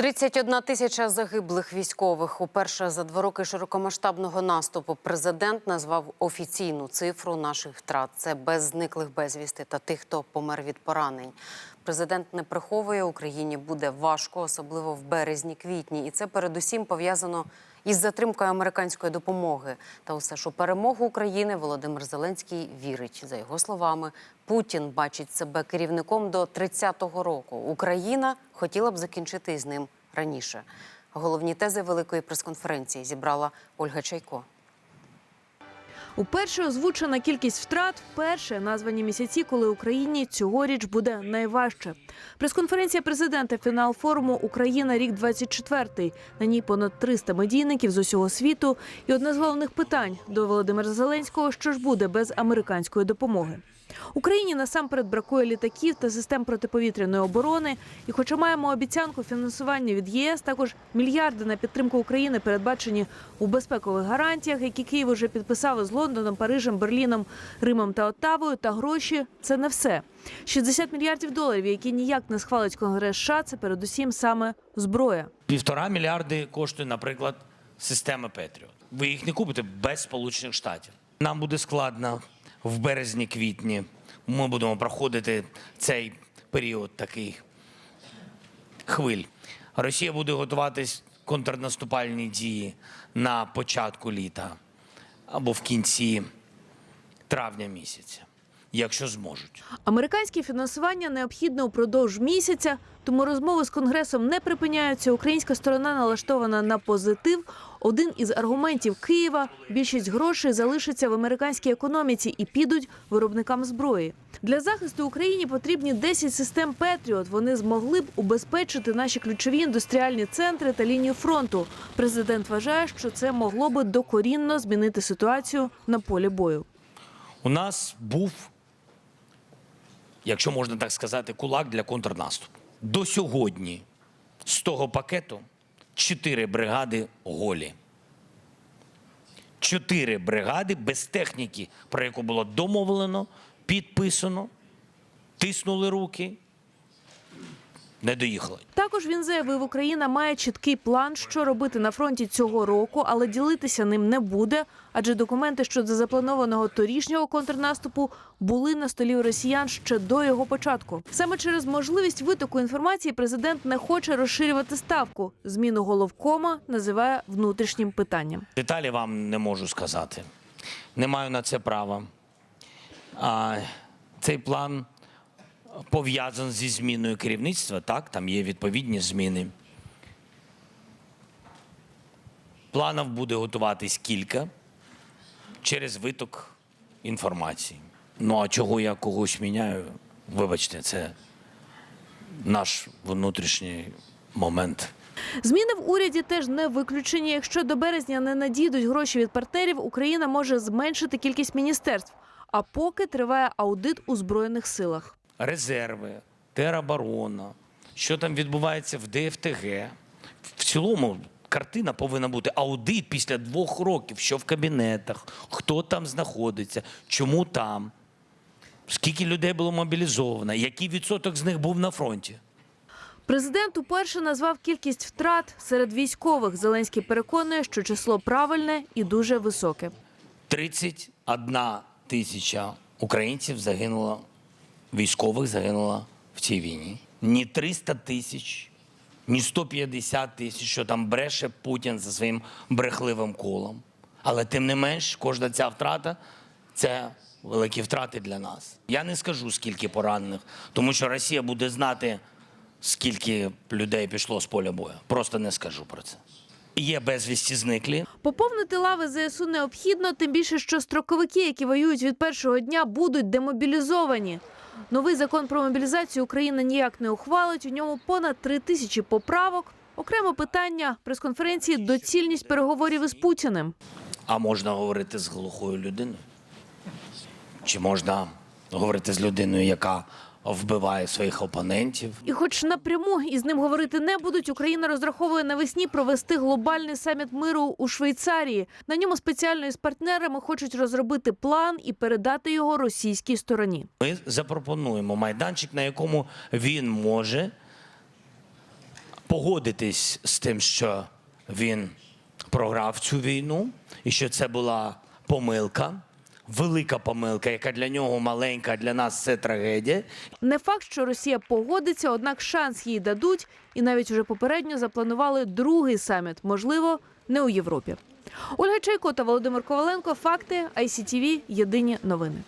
31 тисяча загиблих військових. Уперше за два роки широкомасштабного наступу президент назвав офіційну цифру наших втрат. Це без зниклих безвісти та тих, хто помер від поранень. Президент не приховує Україні буде важко, особливо в березні-квітні, і це передусім пов'язано із затримкою американської допомоги. Та усе ж у перемогу України Володимир Зеленський вірить. За його словами, Путін бачить себе керівником до 30-го року. Україна хотіла б закінчити з ним раніше. Головні тези великої прес-конференції зібрала Ольга Чайко. Уперше озвучена кількість втрат вперше названі місяці, коли Україні цьогоріч буде найважче. Прес-конференція президента фінал форуму Україна рік 24 На ній понад 300 медійників з усього світу. І одне з головних питань до Володимира Зеленського: що ж буде без американської допомоги? Україні насамперед бракує літаків та систем протиповітряної оборони. І, хоча маємо обіцянку фінансування від ЄС, також мільярди на підтримку України передбачені у безпекових гарантіях, які Київ уже підписав з Лондоном, Парижем, Берліном, Римом та Оттавою. Та гроші це не все. 60 мільярдів доларів, які ніяк не схвалить Конгрес США, це передусім саме зброя. Півтора мільярди коштує, наприклад, система Петріот. Ви їх не купите без Сполучених Штатів. Нам буде складно в березні-квітні. Ми будемо проходити цей період такий хвиль. Росія буде готуватись контрнаступальні дії на початку літа або в кінці травня місяця, якщо зможуть. Американське фінансування необхідне упродовж місяця, тому розмови з конгресом не припиняються. Українська сторона налаштована на позитив. Один із аргументів Києва більшість грошей залишиться в американській економіці і підуть виробникам зброї. Для захисту Україні потрібні 10 систем Петріот. Вони змогли б убезпечити наші ключові індустріальні центри та лінію фронту. Президент вважає, що це могло би докорінно змінити ситуацію на полі бою. У нас був, якщо можна так сказати, кулак для контрнаступу. До сьогодні з того пакету чотири бригади голі. Чотири бригади без техніки, про яку було домовлено, підписано, тиснули руки, не доїхали. Також він заявив, Україна має чіткий план, що робити на фронті цього року, але ділитися ним не буде, адже документи щодо запланованого торішнього контрнаступу були на столі у росіян ще до його початку. Саме через можливість витоку інформації президент не хоче розширювати ставку. Зміну головкома називає внутрішнім питанням. Деталі вам не можу сказати. Не маю на це права. А, цей план пов'язаний зі зміною керівництва. Так, там є відповідні зміни. Планів буде готуватись кілька через виток інформації. Ну а чого я когось міняю? Вибачте, це наш внутрішній момент. Зміни в уряді теж не виключені. Якщо до березня не надійдуть гроші від партнерів, Україна може зменшити кількість міністерств. А поки триває аудит у збройних силах. Резерви, тероборона, що там відбувається в ДФТГ. В цілому картина повинна бути аудит після двох років, що в кабінетах, хто там знаходиться, чому там, скільки людей було мобілізовано, який відсоток з них був на фронті. Президент уперше назвав кількість втрат серед військових. Зеленський переконує, що число правильне і дуже високе. 31 тисяча українців загинуло, військових загинуло в цій війні. Ні 300 тисяч, ні 150 тисяч, що там бреше Путін за своїм брехливим колом. Але тим не менш, кожна ця втрата це великі втрати для нас. Я не скажу, скільки поранених, тому що Росія буде знати, скільки людей пішло з поля бою. Просто не скажу про це. Є безвісті зниклі, Поповнити лави ЗСУ необхідно, тим більше, що строковики, які воюють від першого дня, будуть демобілізовані. Новий закон про мобілізацію Україна ніяк не ухвалить. У ньому понад три тисячі поправок. Окремо питання прес-конференції доцільність переговорів із Путіним. А можна говорити з глухою людиною? Чи можна говорити з людиною, яка вбиває своїх опонентів? І, хоч напряму із ним говорити не будуть, Україна розраховує навесні провести глобальний саміт миру у Швейцарії. На ньому спеціально із партнерами хочуть розробити план і передати його російській стороні. Ми запропонуємо майданчик, на якому він може погодитись з тим, що він програв цю війну, і що це була помилка, велика помилка, яка для нього маленька, а для нас це трагедія. Не факт, що Росія погодиться, однак шанс їй дадуть, і навіть уже попередньо запланували другий саміт, можливо, не у Європі. Ольга Чайко та Володимир Коваленко. Факти ICTV. Єдині новини.